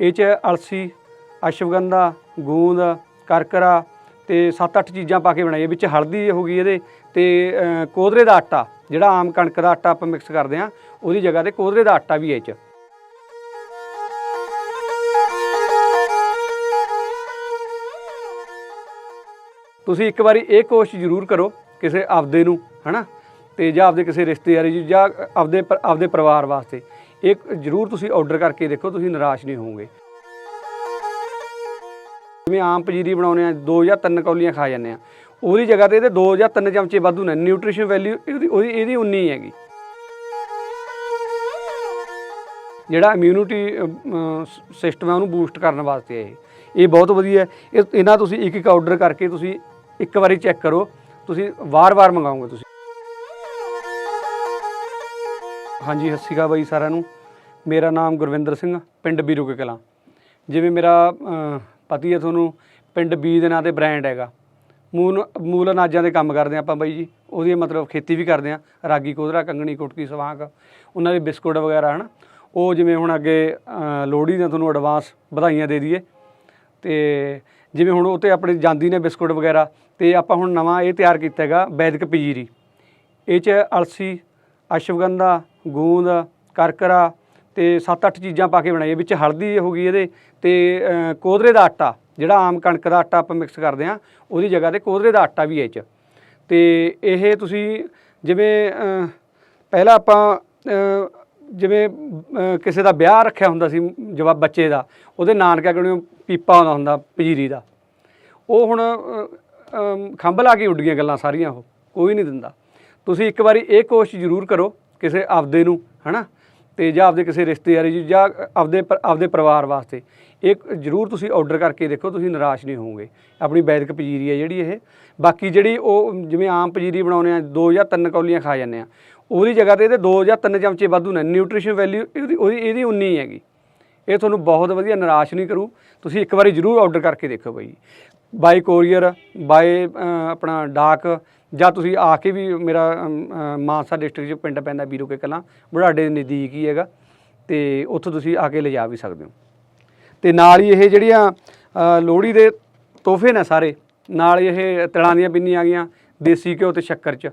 ਇਹ ਚ ਅਲਸੀ ਅਸ਼ਵਗੰਧਾ ਗੂੰਦ ਕਰਕਰਾ ਤੇ 7-8 ਚੀਜ਼ਾਂ ਪਾ ਕੇ ਬਣਾਈਏ ਵਿੱਚ ਹਲਦੀ ਹੋ ਗਈ ਇਹਦੇ ਤੇ ਅ, ਕੋਧਰੇ ਦਾ ਆਟਾ ਜਿਹੜਾ ਆਮ ਕਣਕ ਦਾ ਆਟਾ ਆਪਾਂ ਮਿਕਸ ਕਰਦੇ ਆ ਉਹਦੀ ਜਗ੍ਹਾ ਤੇ ਕੋਧਰੇ ਦਾ ਆਟਾ ਵੀ ਹੈ ਇਹ ਚ। ਤੁਸੀਂ ਇੱਕ ਵਾਰੀ ਇਹ ਕੋਸ਼ਿਸ਼ ਜ਼ਰੂਰ ਕਰੋ ਕਿਸੇ ਆਪਦੇ ਨੂੰ ਹਨਾ? ਤੇ ਜਾਂ ਆਪਦੇ ਕਿਸੇ ਰਿਸ਼ਤੇਦਾਰੀ 'ਚ ਜਾਂ ਆਪਦੇ ਪ- ਆਪਦੇ ਪਰਿਵਾਰ ਵਾਸਤੇ। ਇਹ ਜ਼ਰੂਰ ਤੁਸੀਂ ਆਰਡਰ ਕਰਕੇ ਦੇਖੋ, ਤੁਸੀਂ ਨਿਰਾਸ਼ ਨਹੀਂ ਹੋਵੋਗੇ। ਜਿਵੇਂ ਆਮ ਪਜੀਰੀ ਬਣਾਉਂਦੇ ਆ ਦੋ ਜਾਂ ਤਿੰਨ ਕੌਲੀਆਂ ਖਾ ਜਾਂਦੇ ਆ ਉਹਦੀ ਜਗ੍ਹਾ ਤੇ ਇਹਦੇ ਦੋ ਜਾਂ ਤਿੰਨ ਚਮਚੇ ਵਾਧੂ ਨੇ ਨਿਊਟ੍ਰੀਸ਼ਨ ਵੈਲਿਊ ਇਹਦੀ, ਉਹਦੀ, ਇਹਦੀ ਉਨੀ ਹੈਗੀ। ਜਿਹੜਾ ਇਮਿਊਨਿਟੀ ਸਿਸਟਮ ਹੈ, ਉਹਨੂੰ ਬੂਸਟ ਕਰਨ ਵਾਸਤੇ ਇਹ। ਇਹ ਬਹੁਤ ਵਧੀਆ ਹੈ। ਇਹ, ਇਹਨਾਂ ਤੁਸੀਂ ਇੱਕ ਇੱਕ ਆਰਡਰ ਕਰਕੇ ਤੁਸੀਂ ਇੱਕ ਵਾਰੀ ਚੈੱਕ ਕਰੋ। ਤੁਸੀਂ ਵਾਰ-ਵਾਰ ਮੰਗਾਓਗੇ ਤੁਸੀਂ। ਹਾਂਜੀ, ਸਤਿ ਸ਼੍ਰੀ ਅਕਾਲ ਬਾਈ ਸਾਰਿਆਂ ਨੂੰ। ਮੇਰਾ ਨਾਮ ਗੁਰਵਿੰਦਰ ਸਿੰਘ ਪਿੰਡ ਬੀਰੂਕੇ ਕਲਾਂ। ਜਿਵੇਂ ਮੇਰਾ ਪਤੀ ਹੈ ਤੁਹਾਨੂੰ, ਪਿੰਡ ਬੀ ਦੇ ਨਾਂ ਤੇ ਬ੍ਰਾਂਡ ਹੈਗਾ। ਮੂਲ ਮੂਲ ਅਨਾਜਾਂ ਦੇ ਕੰਮ ਕਰਦੇ ਹਾਂ ਆਪਾਂ ਬਾਈ ਜੀ। ਉਹਦੀ ਮਤਲਬ ਖੇਤੀ ਵੀ ਕਰਦੇ ਹਾਂ ਰਾਗੀ ਕੋਧਰਾ ਕੰਗਣੀ, ਕੁਟਕੀ, ਸਵਾਂਗ। ਉਹਨਾਂ ਦੇ ਬਿਸਕੁਟ ਵਗੈਰਾ, ਹਨ। ਉਹ ਜਿਵੇਂ ਹੁਣ ਅੱਗੇ ਲੋਹੜੀ ਦੀਆਂ ਤੁਹਾਨੂੰ ਐਡਵਾਂਸ ਵਧਾਈਆਂ ਦੇ ਦਈਏ। ਤੇ ਜਿਵੇਂ ਹੁਣ ਉਹ ਤੇ ਆਪਣੇ ਜਾਂਦੀ ਨੇ ਬਿਸਕੁਟ ਵਗੈਰਾ, ਤੇ ਆਪਾਂ ਹੁਣ ਨਵਾਂ ਇਹ ਤਿਆਰ ਕੀਤਾ ਹੈਗਾ, ਵੈਦਿਕ ਪਜੀਰੀ। ਇਹ ਚ ਅਲਸੀ, ਅਸ਼ਵਗੰਧਾ, ਗੂੰਦ, ਕਰਕਰਾ ਤੇ 7-8 ਚੀਜ਼ਾਂ ਪਾ ਕੇ ਬਣਾਈਏ ਵਿੱਚ ਹਲਦੀ ਹੋ ਗਈ ਇਹਦੇ ਤੇ ਅ, ਕੋਧਰੇ ਦਾ ਆਟਾ ਜਿਹੜਾ ਆਮ ਕਣਕ ਦਾ ਆਟਾ ਆਪਾਂ ਮਿਕਸ ਕਰਦੇ ਆ ਉਹਦੀ ਜਗ੍ਹਾ ਤੇ ਕੋਧਰੇ ਦਾ ਆਟਾ ਵੀ ਹੈ ਇਹ ਚ। ਤੇ ਇਹ ਤੁਸੀਂ ਜਿਵੇਂ ਪਹਿਲਾਂ ਆਪਾਂ ਜਿਵੇਂ ਕਿਸੇ ਦਾ ਵਿਆਹ ਰੱਖਿਆ ਹੁੰਦਾ ਸੀ ਜਵਾਬ ਬੱਚੇ ਦਾ ਉਹਦੇ ਨਾਨਕਿਆਂ ਕੋਲੋਂ ਪੀਪਾ ਆਉਂਦਾ ਹੁੰਦਾ ਪਜੀਰੀ ਦਾ। ਉਹ ਹੁਣ ਖੰਭ ਲਾ ਕੇ ਉੱਡ ਗਈਆਂ ਗੱਲਾਂ ਸਾਰੀਆਂ ਉਹ ਕੋਈ ਨਹੀਂ ਦਿੰਦਾ। ਤੁਸੀਂ ਇੱਕ ਵਾਰੀ ਇਹ ਕੋਸ਼ਿਸ਼ ਜ਼ਰੂਰ ਕਰੋ ਕਿਸੇ ਆਪਦੇ ਨੂੰ ਹਨਾ? ਤੇ ਜਾਂ ਆਪਦੇ ਕਿਸੇ ਰਿਸ਼ਤੇਦਾਰੀ 'ਚ ਜਾਂ ਆਪਦੇ ਪ- ਆਪਦੇ ਪਰਿਵਾਰ ਵਾਸਤੇ। ਇਹ ਜ਼ਰੂਰ ਤੁਸੀਂ ਆਰਡਰ ਕਰਕੇ ਦੇਖੋ, ਤੁਸੀਂ ਨਿਰਾਸ਼ ਨਹੀਂ ਹੋਵੋਗੇ। ਆਪਣੀ ਵੈਦਿਕ ਪਜੀਰੀ ਹੈ ਜਿਹੜੀ ਇਹ। ਬਾਕੀ ਜਿਹੜੀ ਉਹ ਜਿਵੇਂ ਆਮ ਪਜੀਰੀ ਬਣਾਉਂਦੇ ਆ, ਦੋ ਜਾਂ ਤਿੰਨ ਕੌਲੀਆਂ ਖਾ ਜਾਂਦੇ ਆ। ਉਹਦੀ ਜਗ੍ਹਾ ਤੇ ਇਹਦੇ ਦੋ ਜਾਂ ਤਿੰਨ ਚਮਚੇ ਵਾਧੂ ਨੇ। ਨਿਊਟ੍ਰੀਸ਼ਨ ਵੈਲਿਊ ਇਹਦੀ, ਉਹਦੀ, ਇਹਦੀ ਉਨੀ ਹੈਗੀ। ਇਹ ਤੁਹਾਨੂੰ ਬਹੁਤ ਵਧੀਆ ਨਿਰਾਸ਼ ਨਹੀਂ ਕਰੂ। ਤੁਸੀਂ ਇੱਕ ਵਾਰੀ ਜ਼ਰੂਰ ਆਰਡਰ ਕਰਕੇ ਦੇਖੋ ਬਾਈ। ਬਾਈ ਕੋਰੀਅਰ ਬਾਈ ਆਪਣਾ ਡਾਕ, ਜਾਂ ਤੁਸੀਂ ਆ ਕੇ ਵੀ ਮੇਰਾ ਮਾਨਸਾ ਡਿਸਟ੍ਰਿਕਟ ਚ ਪਿੰਡ ਪੈਂਦਾ ਬੀਰੋ ਕੇ ਕਲਾਂ, ਬੁਢਾਡੇ ਦੇ ਨਜ਼ਦੀਕ ਹੀ ਹੈਗਾ, ਤੇ ਉੱਥੋਂ ਤੁਸੀਂ ਆ ਕੇ ਲਿਜਾ ਵੀ ਸਕਦੇ ਹੋ। ਤੇ ਨਾਲ ਹੀ ਇਹ ਜਿਹੜੀਆਂ ਲੋਹੜੀ ਦੇ ਤੋਹਫੇ ਨੇ ਸਾਰੇ, ਨਾਲ ਇਹ ਤੜਾਂ ਦੀਆਂ ਬਿੰਨੀਆਂ ਆ ਗਈਆਂ, ਦੇਸੀ ਘਿਓ ਤੇ ਸ਼ੱਕਰ ਚ,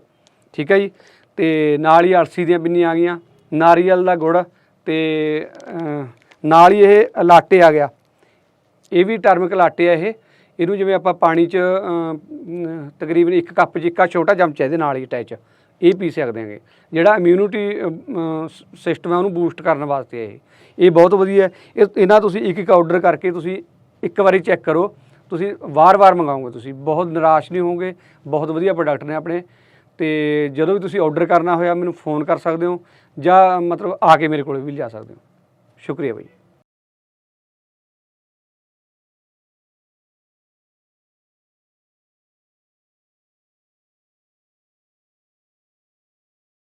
ਠੀਕ ਹੈ ਜੀ? ਤੇ ਨਾਲ ਹੀ ਅਲਸੀ ਦੀਆਂ ਬਿੰਨੀਆਂ ਆ ਗਈਆਂ, ਨਾਰੀਅਲ ਦਾ ਗੁੜ, ਤੇ ਨਾਲ ਹੀ ਇਹ ਲਾਟੇ ਆ ਗਿਆ। ਇਹ ਵੀ ਟਰਮਿਕ ਲਾਟੇ ਆ ਇਹ। ਇਹਨੂੰ ਜਿਵੇਂ ਆਪਾਂ ਪਾਣੀ 'ਚ ਤਕਰੀਬਨ ਇੱਕ ਕੱਪ 'ਚ ਇੱਕਾ ਛੋਟਾ ਚਮਚਾ ਇਹਦੇ ਨਾਲ ਹੀ ਅਟੈਚ ਇਹ ਪੀ ਸਕਦੇ ਹਾਂਗੇ। ਜਿਹੜਾ ਇਮਿਊਨਿਟੀ ਸਿਸਟਮ ਹੈ ਉਹਨੂੰ ਬੂਸਟ ਕਰਨ ਵਾਸਤੇ ਇਹ। ਇਹ ਬਹੁਤ ਵਧੀਆ ਹੈ। ਇਹ, ਇਹਨਾਂ ਤੁਸੀਂ ਇੱਕ ਇੱਕ ਆਰਡਰ ਕਰਕੇ ਤੁਸੀਂ ਇੱਕ ਵਾਰੀ ਚੈੱਕ ਕਰੋ। ਤੁਸੀਂ ਵਾਰ-ਵਾਰ ਮੰਗਾਓਗੇ ਤੁਸੀਂ। ਬਹੁਤ ਨਿਰਾਸ਼ ਨਹੀਂ ਹੋਵੋਗੇ। ਬਹੁਤ ਵਧੀਆ ਪ੍ਰੋਡਕਟ ਨੇ ਆਪਣੇ। ਤੇ ਜਦੋਂ ਵੀ ਤੁਸੀਂ ਆਰਡਰ ਕਰਨਾ ਹੋਇਆ, ਮੈਨੂੰ ਫੋਨ ਕਰ ਸਕਦੇ ਹੋ ਜਾਂ ਮਤਲਬ ਆ ਕੇ ਮੇਰੇ ਕੋਲ ਵੀ ਲਿਆ ਸਕਦੇ ਹੋ। ਸ਼ੁਕਰੀਆ ਬਾਈ।